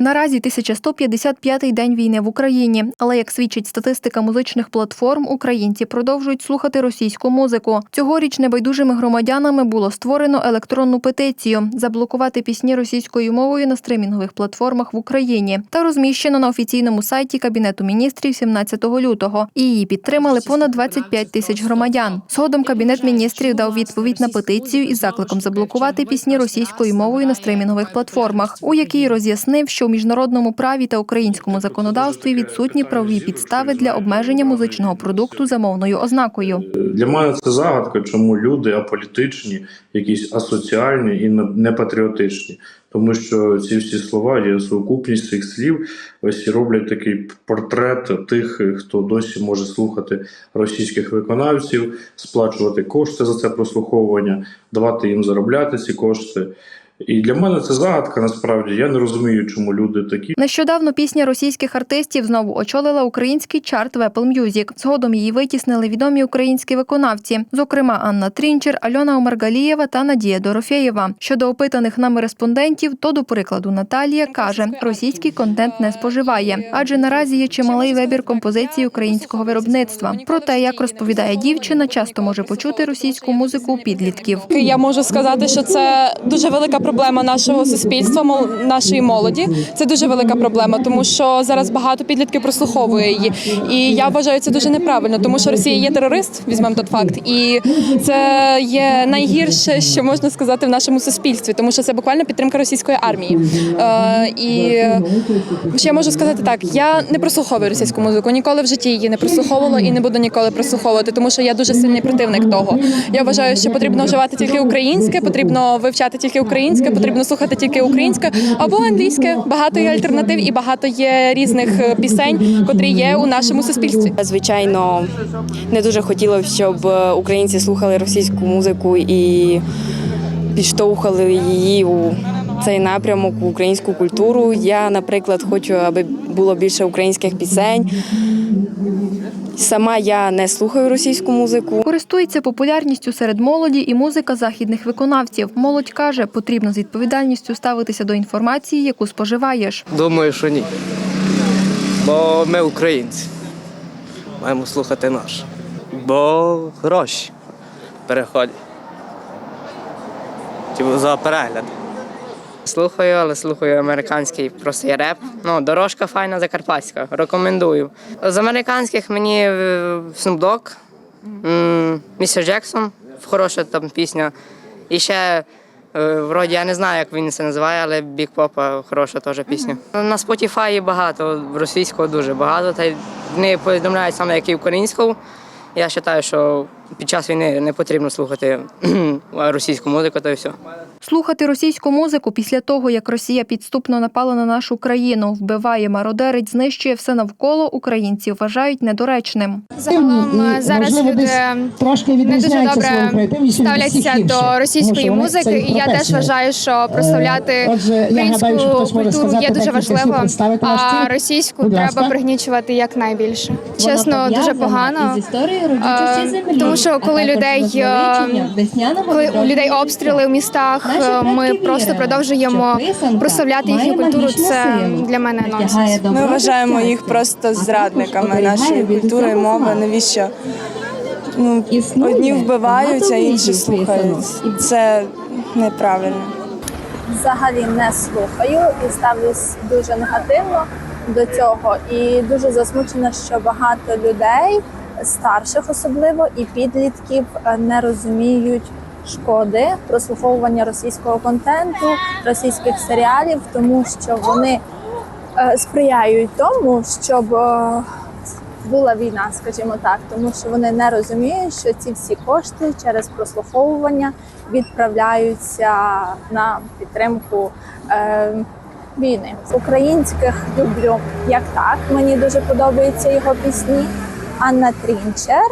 Наразі 1155-й день війни в Україні, але як свідчить статистика музичних платформ, українці продовжують слухати російську музику. Цьогоріч небайдужими громадянами було створено електронну петицію заблокувати пісні російською мовою на стримінгових платформах в Україні та розміщено на офіційному сайті Кабінету міністрів 17 лютого. І її підтримали понад 25 тисяч громадян. Згодом Кабінет міністрів дав відповідь на петицію із закликом заблокувати пісні російською мовою на стримінгових платформах, у якій роз'яснив, що в міжнародному праві та українському законодавстві відсутні правові підстави для обмеження музичного продукту за мовною ознакою. Для мене це загадка, чому люди аполітичні, якісь асоціальні і не патріотичні. Тому що ці всі слова є сукупність цих слів. Ось і роблять такий портрет тих, хто досі може слухати російських виконавців, сплачувати кошти за це прослуховування, давати їм заробляти ці кошти. І для мене це загадка. Насправді я не розумію, чому люди такі. Нещодавно пісня російських артистів знову очолила український чарт в Apple Music. Згодом її витіснили відомі українські виконавці, зокрема Анна Трінчер, Альона Омаргалієва та Надія Дорофєєва. Щодо опитаних нами респондентів, то до прикладу Наталія каже, російський контент не споживає, адже наразі є чималий вибір композицій українського виробництва. Проте, як розповідає дівчина, часто може почути російську музику у підлітків. Я можу сказати, що це дуже велика проблема нашого суспільства, нашої молоді. Це дуже велика проблема, тому що зараз багато підлітків прослуховує її. І я вважаю це дуже неправильно, тому що Росія є терорист, візьмемо тот факт, і це є найгірше, що можна сказати в нашому суспільстві, тому що це буквально підтримка російської армії. Е, і ще можу сказати так: я не прослуховую російську музику, ніколи в житті її не прослуховувала і не буду ніколи прослуховувати, тому що я дуже сильний противник того. Я вважаю, що потрібно вживати тільки українське, потрібно вивчати тільки українське, потрібно слухати тільки українське або англійське. Багато є альтернатив і багато є різних е, пісень, котрі є у нашому суспільстві. Звичайно, не дуже хотілося, щоб е, українці слухали російську музику і підштовхали її у цей напрямок, українську культуру. Я, наприклад, хочу, аби було більше українських пісень. Сама я не слухаю російську музику. Користується популярністю серед молоді і музика західних виконавців. Молодь каже, потрібно з відповідальністю ставитися до інформації, яку споживаєш. Думаю, що ні. Бо ми українці. Маємо слухати наш. Бо гроші переходять. Типу за перегляд. Слухаю, але слухаю американський простий реп. Ну, дорожка файна закарпатська. Рекомендую. З американських мені е, Snoop Dogg, Містер Джексон, хороша там пісня. І ще Е, Вроді я не знаю, як він це називає, але Big Pop хороша теж пісня. На Spotify багато, російського дуже багато, та вони повідомляють саме як і українською. Я вважаю, що під час війни не потрібно слухати російську музику, та й все. Слухати російську музику після того, як Росія підступно напала на нашу країну, вбиває, мародерить, знищує все навколо, українці вважають недоречним. Загалом е, зараз можливо, люди трошки не дуже добре ставляться до російської музики, і я теж вважаю, що прославляти Е, отже, українську гадаю, культуру є дуже важливо, а російську треба пригнічувати якнайбільше. Чесно, дуже погано. із історією Е, землі, тому що коли людей, е, Коли у людей обстріли в містах, е, ми просто продовжуємо прославляти їхню культуру. Це для мене нонсенс. Ми вважаємо їх просто зрадниками нашої культури і мови. Навіщо ну, одні вбивають, а інші слухають. Це неправильно. взагалі не слухаю і ставлюсь дуже негативно до цього. І дуже засмучена, що багато людей, старших особливо і підлітків, е, не розуміють шкоди прослуховування російського контенту, російських серіалів, тому що вони е, сприяють тому, щоб е, була війна, скажімо так, тому що вони не розуміють, що ці всі кошти через прослуховування відправляються на підтримку е, війни. Українських люблю як так. Мені дуже подобаються його пісні. Анна Трінчер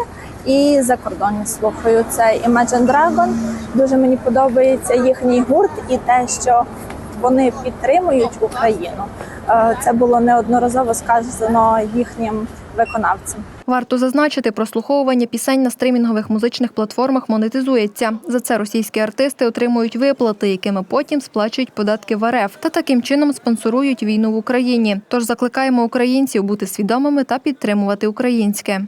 і за кордоні слухаю. Це Imagine Dragon. Дуже мені подобається їхній гурт і те, що вони підтримують Україну. Е, Це було неодноразово сказано їхнім виконавцям. Варто зазначити, прослуховування пісень на стримінгових музичних платформах монетизується. За це російські артисти отримують виплати, якими потім сплачують податки в РФ та таким чином спонсорують війну в Україні. Тож закликаємо українців бути свідомими та підтримувати українське.